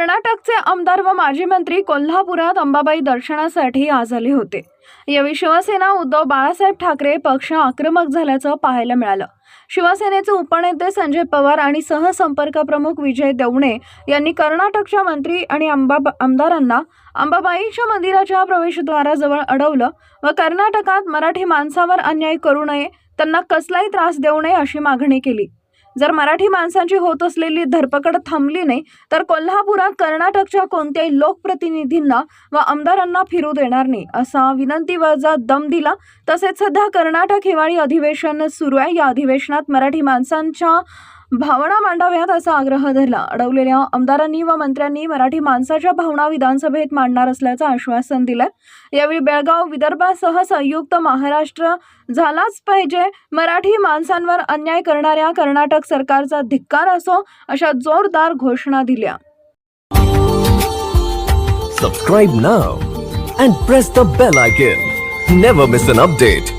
कर्नाटकचे आमदार व माजी मंत्री कोल्हापुरात अंबाबाई दर्शनासाठी आज आले होते. यावेळी शिवसेना उद्धव बाळासाहेब ठाकरे पक्ष आक्रमक झाल्याचं पाहायला मिळालं. शिवसेनेचे उपनेते संजय पवार आणि सहसंपर्क प्रमुख विजय देवणे यांनी कर्नाटकच्या मंत्री आणि अंबा आमदारांना अंबाबाईच्या मंदिराच्या प्रवेशद्वाराजवळ अडवलं व कर्नाटकात मराठी माणसावर अन्याय करू नये त्यांना कसलाही त्रास देऊ नये अशी मागणी केली. जर मराठी माणसांची होत असलेली धरपकड थांबली नाही तर कोल्हापुरात कर्नाटकच्या कोणत्याही लोकप्रतिनिधींना व आमदारांना फिरू देणार नाही असा विनंतीवजा दम दिला. तसेच सध्या कर्नाटक हिवाळी अधिवेशन सुरू आहे. या अधिवेशनात मराठी माणसांच्या भावना मांडाव्यात असा आग्रह धरला. अडवलेल्या आमदारांनी व मंत्र्यांनी मराठी माणसाच्या भावना विधानसभेत मांडणार असल्याचं आश्वासन दिलं. यावेळी बेळगाव विदर्भासह संयुक्त महाराष्ट्र झालाच पाहिजे. मराठी माणसांवर अन्याय करणाऱ्या कर्नाटक सरकारचा धिक्कार असो अशा जोरदार घोषणा दिल्या. Subscribe now and press the bell icon never miss an update